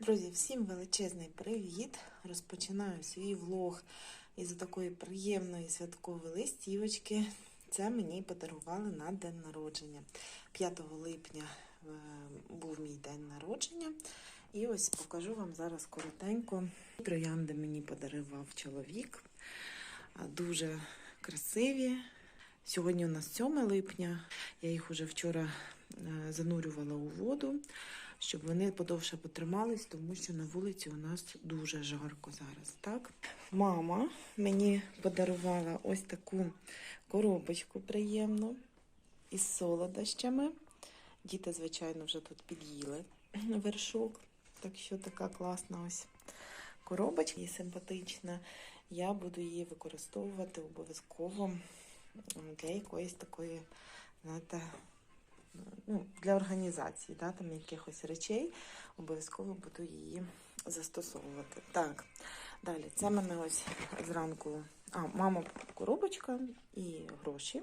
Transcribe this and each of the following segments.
Друзі, всім величезний привіт! Розпочинаю свій влог із такої приємної святкової листівочки. Це мені подарували на день народження. 5 липня е, був мій день народження. І ось покажу вам зараз коротенько. Троянди мені подарував чоловік. Дуже красиві. Сьогодні у нас 7 липня. Я їх уже вчора е, занурювала у воду щоб вони подовше потримались, тому що на вулиці у нас дуже жарко зараз. Так, мама мені подарувала ось таку коробочку приємну із солодощами. Діти, звичайно, вже тут під'їли вершок. Так що така класна ось коробочка і симпатична. Я буду її використовувати обов'язково для якоїсь такої, знаєте, ну, для організації, да, там якихось речей, обов'язково буду її застосовувати. Так, далі, це мене ось зранку. А, мама коробочка і гроші.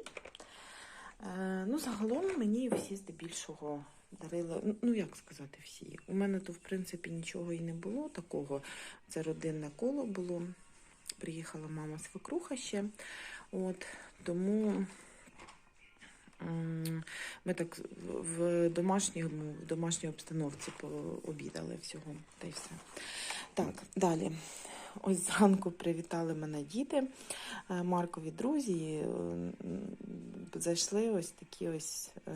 Е, ну, загалом мені всі здебільшого дарили. ну, Ну, як сказати, всі. У мене то, в принципі, нічого і не було такого. Це родинне коло було. Приїхала мама свекруха ще. От, тому. Ми так в домашньому, в домашній обстановці пообідали всього та й все. Так, далі. Ось зранку привітали мене діти, е, Маркові друзі. Е, зайшли ось такі ось е,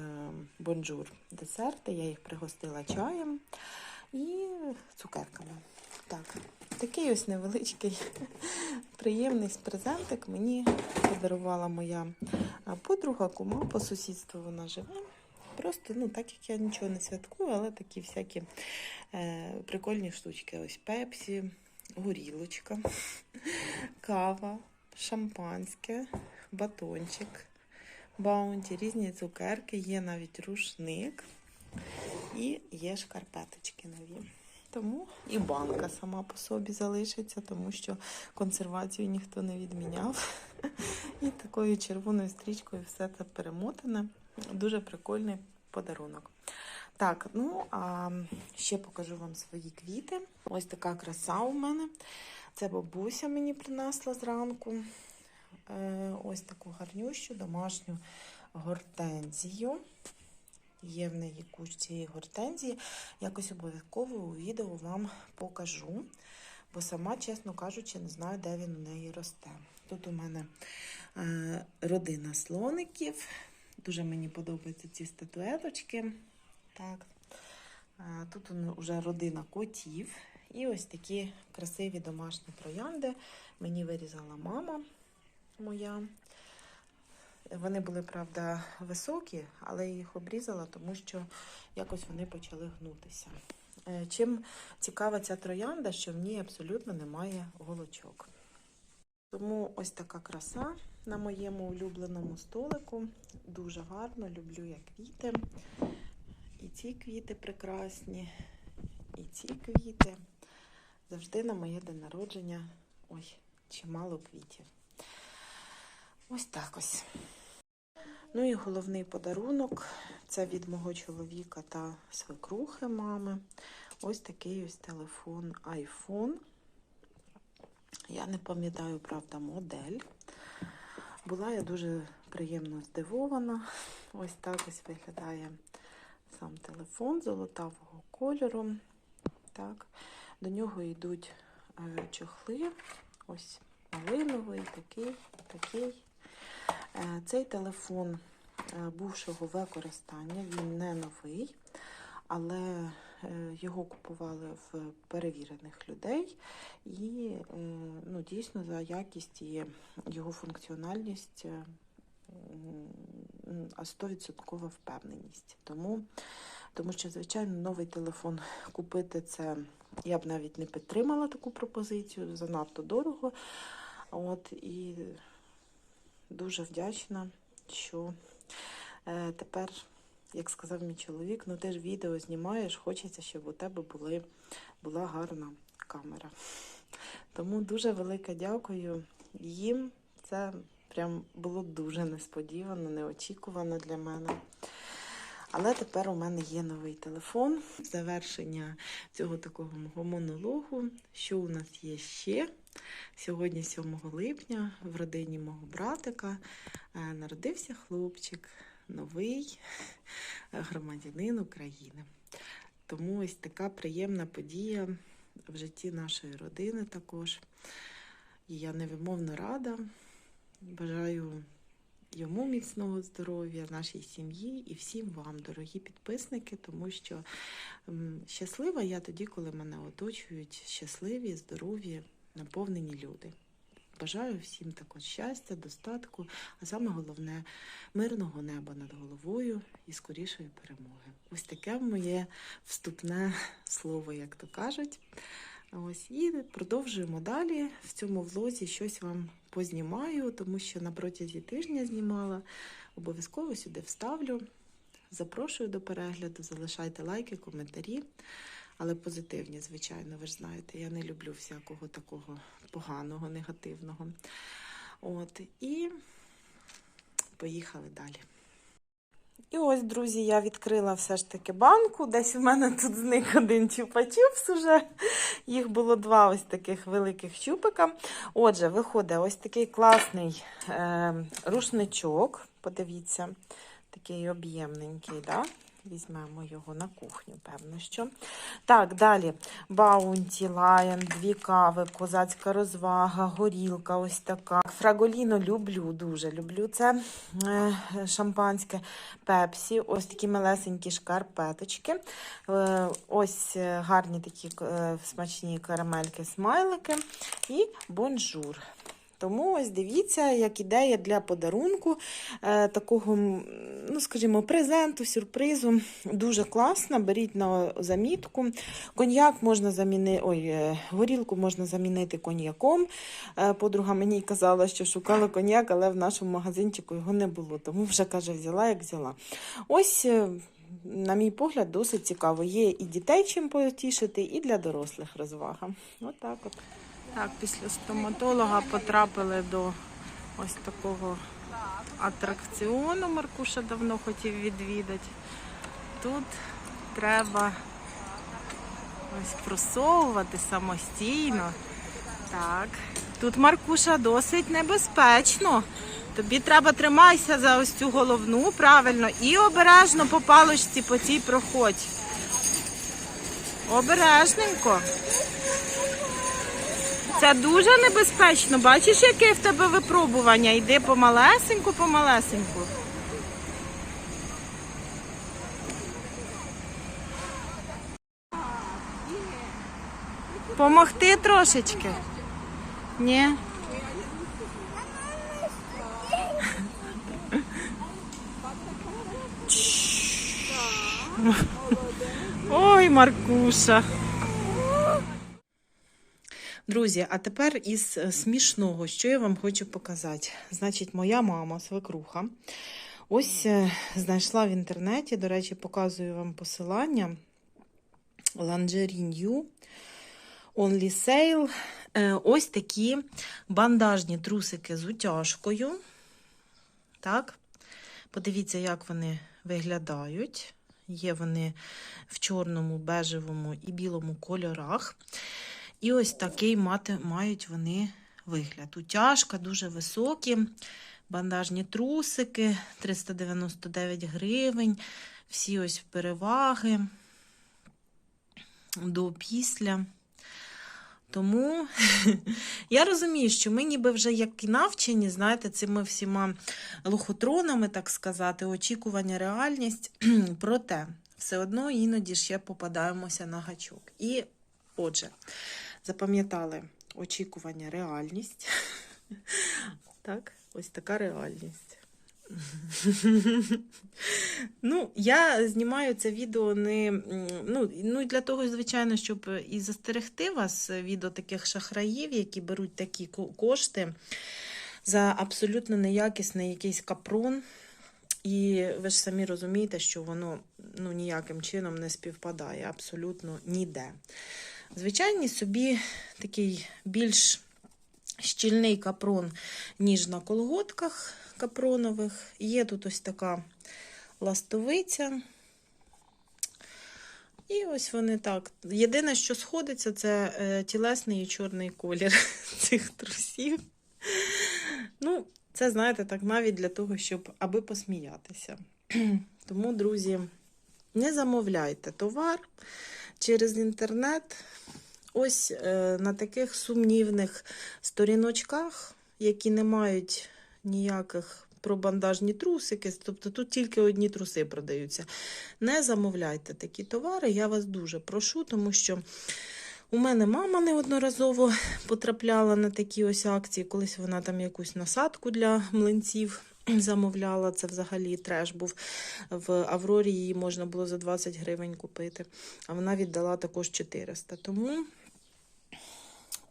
бонжур десерти. Я їх пригостила чаєм і цукерками. Так, такий ось невеличкий приємний презентик мені подарувала моя подруга, кума по сусідству вона живе. Просто, ну, так як я нічого не святкую, але такі всякі е, прикольні штучки. Ось пепсі, горілочка, кава, шампанське, батончик, баунті, різні цукерки, є навіть рушник і є шкарпеточки нові. Тому і банка сама по собі залишиться, тому що консервацію ніхто не відміняв. І такою червоною стрічкою все це перемотане. Дуже прикольний подарунок. Так, ну а ще покажу вам свої квіти. Ось така краса у мене. Це бабуся мені принесла зранку. Е, ось таку гарнющу домашню гортензію. Є в неї куч цієї гортензії. Якось обов'язково у відео вам покажу, бо сама, чесно кажучи, не знаю, де він у неї росте. Тут у мене е, родина слоників. Дуже мені подобаються ці статуеточки. Так. Е, тут вже родина котів. І ось такі красиві домашні троянди. Мені вирізала мама моя. Вони були, правда, високі, але я їх обрізала, тому що якось вони почали гнутися. Е, чим цікава ця троянда, що в ній абсолютно немає голочок. Тому ось така краса на моєму улюбленому столику. Дуже гарно, люблю я квіти. І ці квіти прекрасні, і ці квіти. Завжди на моє день народження ой, чимало квітів. Ось так ось. Ну і головний подарунок це від мого чоловіка та свекрухи мами. Ось такий ось телефон iPhone. Я не пам'ятаю, правда, модель. Була я дуже приємно здивована. Ось так ось виглядає сам телефон золотавого кольору. Так. До нього йдуть е, чохли. Ось малиновий, такий, такий. Е, цей телефон е, бувшого використання, він не новий, але його купували в перевірених людей, і ну, дійсно за якість і його функціональність а 100% впевненість. Тому, тому що, звичайно, новий телефон купити це я б навіть не підтримала таку пропозицію, занадто дорого. От, І дуже вдячна, що е, тепер, як сказав мій чоловік, ну ти ж відео знімаєш, хочеться, щоб у тебе були, була гарна камера. Тому дуже велике дякую їм. Це прям було дуже несподівано, неочікувано для мене. Але тепер у мене є новий телефон. Завершення цього такого мого монологу. Що у нас є ще? Сьогодні, 7 липня, в родині мого братика е, народився хлопчик, новий громадянин України. Тому ось така приємна подія в житті нашої родини також. І я невимовно рада. Бажаю йому міцного здоров'я, нашій сім'ї і всім вам, дорогі підписники, тому що щаслива я тоді, коли мене оточують щасливі, здорові, наповнені люди. Бажаю всім також щастя, достатку, а саме головне мирного неба над головою і скорішої перемоги. Ось таке моє вступне слово, як то кажуть. Ось і продовжуємо далі. В цьому влозі щось вам познімаю, тому що на протязі тижня знімала. Обов'язково сюди вставлю. Запрошую до перегляду, залишайте лайки, коментарі, але позитивні, звичайно, ви ж знаєте, я не люблю всякого такого поганого, негативного. От, і поїхали далі. І ось, друзі, я відкрила все ж таки банку. Десь у мене тут зник один чупа-чупс уже. Їх було два ось таких великих чупика. Отже, виходить ось такий класний е, рушничок. Подивіться, такий об'ємненький, да? Візьмемо його на кухню, певно що. Так, далі. Баунті, лайон, дві кави, козацька розвага, горілка ось така. Фраголіно люблю, дуже люблю це е, шампанське. Пепсі, ось такі малесенькі шкарпеточки. Е, ось е, гарні такі смачні карамельки, смайлики і бонжур. Тому ось дивіться, як ідея для подарунку е, такого, ну скажімо, презенту, сюрпризу. Дуже класна. Беріть на замітку. Коньяк можна замінити, ой, е, горілку можна замінити коньяком. Е, подруга мені казала, що шукала коньяк, але в нашому магазинчику його не було. Тому вже каже, взяла, як взяла. Ось. на мій погляд, досить цікаво. Є і дітей чим потішити, і для дорослих розвага. Отак от. Так, після стоматолога потрапили до ось такого атракціону. Маркуша давно хотів відвідати. Тут треба ось просовувати самостійно. Так. Тут Маркуша досить небезпечно. Тобі треба тримайся за ось цю головну правильно і обережно по паличці по цій проходь. Обережненько. Це дуже небезпечно. Бачиш, яке в тебе випробування? Йди помалесеньку, помалесеньку. Помогти трошечки? Ні. Ой, Маркуша. Друзі, а тепер із е, смішного, що я вам хочу показати. Значить, моя мама, свекруха, ось е, знайшла в інтернеті, до речі, показую вам посилання. Lingerie New, Only Sale. Е, Ось такі бандажні трусики з утяжкою. Так, подивіться, як вони виглядають. Є вони в чорному, бежевому і білому кольорах. І ось такий мати, мають вони вигляд. Утяжка дуже високі, бандажні трусики, 399 гривень, всі ось переваги до після. Тому я розумію, що ми ніби вже як і навчені, знаєте, цими всіма лохотронами, так сказати, очікування, реальність. Проте, все одно іноді ще попадаємося на гачок. І, отже, запам'ятали очікування, реальність. Так, ось така реальність. Ну, я знімаю це відео не ну, ну для того, звичайно, щоб і застерегти вас від таких шахраїв, які беруть такі кошти за абсолютно неякісний якийсь капрон. І ви ж самі розумієте, що воно ну, ніяким чином не співпадає абсолютно ніде. Звичайні собі такий більш щільний капрон, ніж на колготках капронових. Є тут ось така ластовиця, І ось вони так. Єдине, що сходиться, це е, тілесний і чорний колір цих трусів. Ну, це, знаєте, так навіть для того, щоб аби посміятися. Тому, друзі, не замовляйте товар через інтернет. Ось е, на таких сумнівних сторіночках, які не мають ніяких про бандажні трусики, тобто тут тільки одні труси продаються. Не замовляйте такі товари, я вас дуже прошу, тому що у мене мама неодноразово потрапляла на такі ось акції. Колись вона там якусь насадку для млинців замовляла. Це взагалі треш був. В Аврорі її можна було за 20 гривень купити, а вона віддала також 400. Тому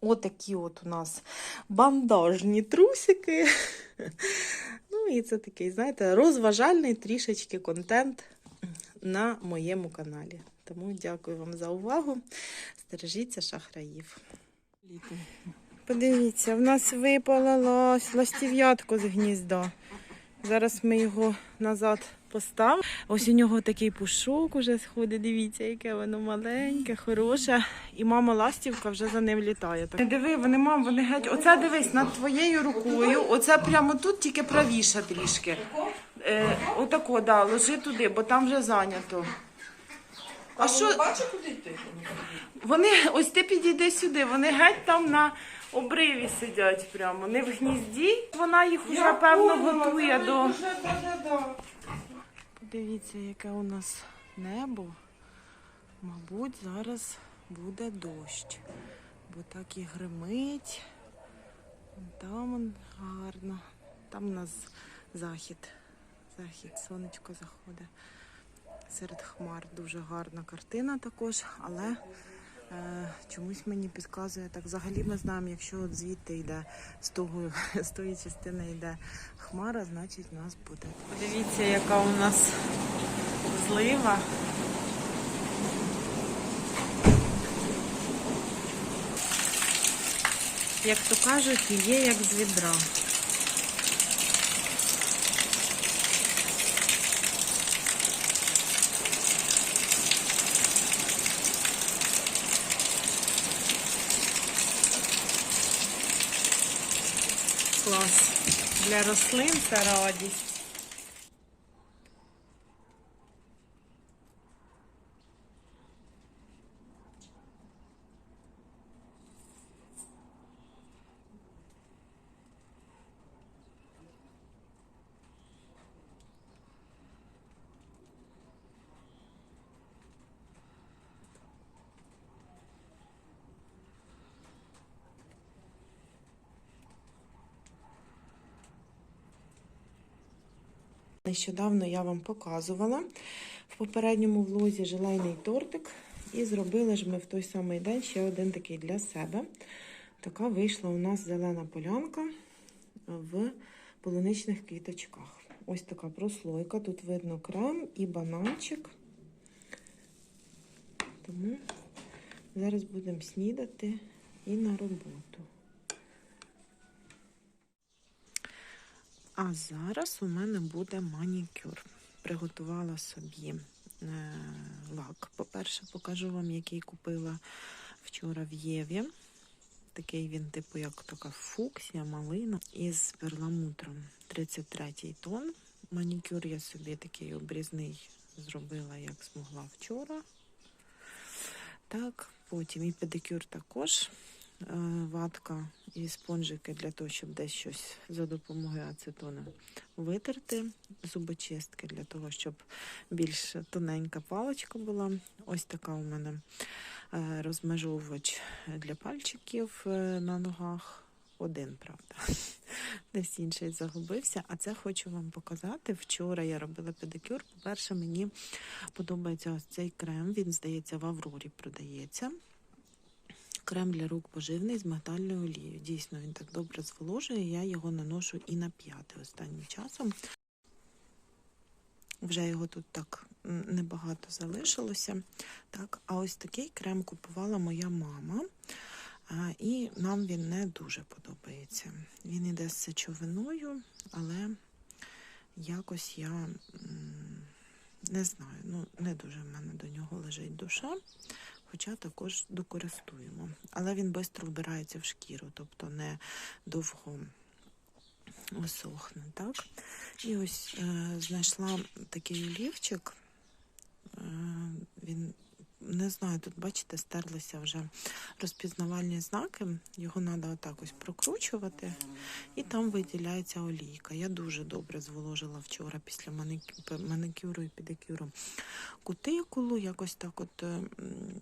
отакі от у нас бандажні трусики. Ну і це такий, знаєте, розважальний трішечки контент на моєму каналі. Тому дякую вам за увагу. Стережіться шахраїв. Подивіться, в нас випала ластів'ятко з гнізда. Зараз ми його назад поставимо. Ось у нього такий пушок уже сходить. Дивіться, яке воно маленьке, хороше. І мама ластівка вже за ним літає. Так. Диви, вони мам, вони геть. Оце дивись над твоєю рукою. Оце прямо тут, тільки правіше трішки. Е, отако, да, ложи туди, бо там вже зайнято. А що? Бачиш, куди йти? Вони, ось ти підійди сюди, вони геть там на обриві сидять прямо, не в гнізді. Вона їх уже, певно, готує до. Подивіться, яке у нас небо. Мабуть, зараз буде дощ. Бо так і гримить. Там гарно. Там у нас захід. Захід, сонечко заходить. Серед хмар дуже гарна картина також, але чомусь мені підказує так. Взагалі ми знаємо, якщо от звідти йде з того, з тої частини йде хмара, значить у нас буде. Подивіться, яка у нас злива. Як то кажуть, є як з відра. Для рослин це радість. Нещодавно я вам показувала в попередньому влозі желейний тортик. І зробили ж ми в той самий день ще один такий для себе. Така вийшла у нас зелена полянка в полуничних квіточках. Ось така прослойка. Тут видно крем і бананчик. Тому зараз будемо снідати і на роботу. А зараз у мене буде манікюр. Приготувала собі е, лак. По-перше, покажу вам, який купила вчора в Єві. Такий він, типу, як така фуксія, малина із перламутром. 33 тон. Манікюр я собі такий обрізний зробила, як змогла вчора. Так, потім і педикюр також. Е, Ватка і спонжики для того, щоб десь щось за допомогою ацетону витерти. Зубочистки для того, щоб більш тоненька паличка була. Ось така у мене е, розмежовувач для пальчиків е, на ногах. Один, правда. Десь інший загубився. А це хочу вам показати. Вчора я робила педикюр. По-перше, мені подобається ось цей крем. Він, здається, в Аврорі продається. Крем для рук поживний з метальною олією. Дійсно, він так добре зволожує. Я його наношу і на п'яти останнім часом. Вже його тут так небагато залишилося. Так, а ось такий крем купувала моя мама. І нам він не дуже подобається. Він іде з сечовиною, але якось я Не знаю, ну не дуже в мене до нього лежить душа, хоча також докористуємо. Але він швидко вбирається в шкіру, тобто не довго висохне, Так? І ось е, знайшла такий олівчик. Е, він не знаю, тут, бачите, стерлися вже розпізнавальні знаки. Його треба отак ось прокручувати, і там виділяється олійка. Я дуже добре зволожила вчора після маник- маникюру і педикюру кутикулу. Якось так, от, е,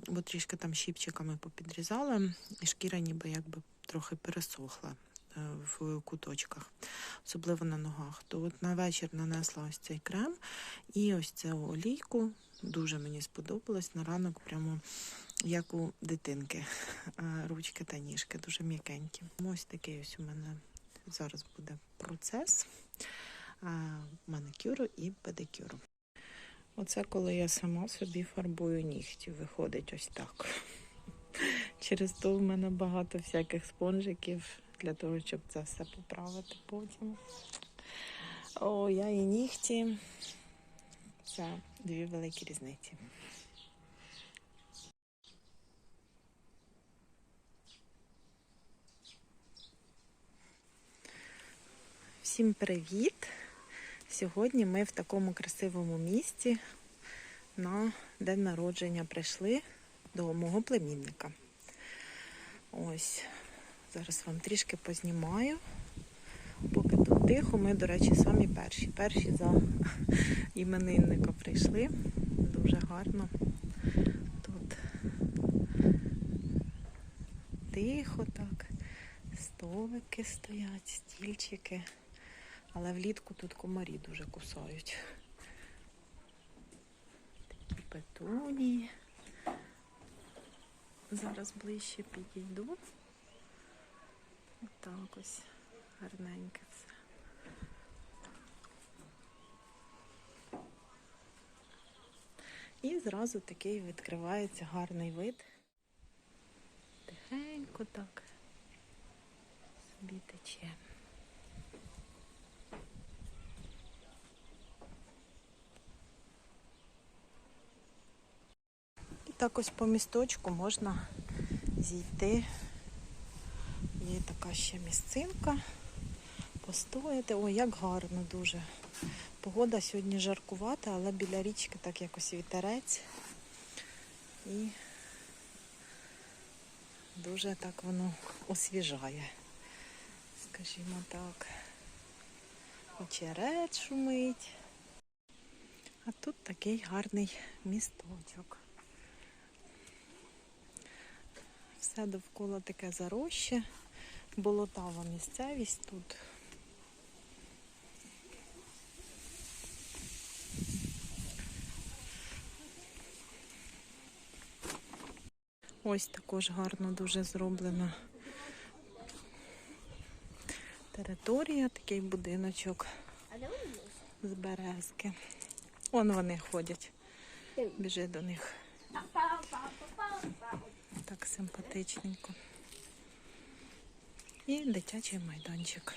бо трішки там щіпчиками попідрізала, і шкіра ніби якби трохи пересохла е, в куточках, особливо на ногах. То от на вечір нанесла ось цей крем і ось цю олійку. Дуже мені сподобалось на ранок, прямо як у дитинки. Е, Ручки та ніжки дуже м'якенькі. Ось такий ось у мене зараз буде процес е, маникюру і педикюру. Оце коли я сама собі фарбую нігті, виходить ось так. Через то в мене багато всяких спонжиків для того, щоб це все поправити потім. О, я і нігті. Це дві великі різниці. Всім привіт! Сьогодні ми в такому красивому місці на день народження прийшли до мого племінника. Ось, зараз вам трішки познімаю. Поки тихо, ми, до речі, самі перші. Перші за іменинника прийшли. Дуже гарно. Тут тихо так. Столики стоять, стільчики. Але влітку тут комарі дуже кусають. Такі петунії. Зараз ближче підійду. Отак ось гарненьке все. І зразу такий відкривається гарний вид. Тихенько так собі тече. І так ось по місточку можна зійти. Є така ще місцинка. Постояти. Ой, як гарно дуже. Погода сьогодні жаркувата, але біля річки так якось вітерець. І дуже так воно освіжає. Скажімо так. Очерет шумить. А тут такий гарний місточок. Все довкола таке зароще, болотава місцевість тут. Ось також гарно дуже зроблена територія, такий будиночок з березки. Вон вони ходять. Біжи до них. Так симпатичненько. І дитячий майданчик.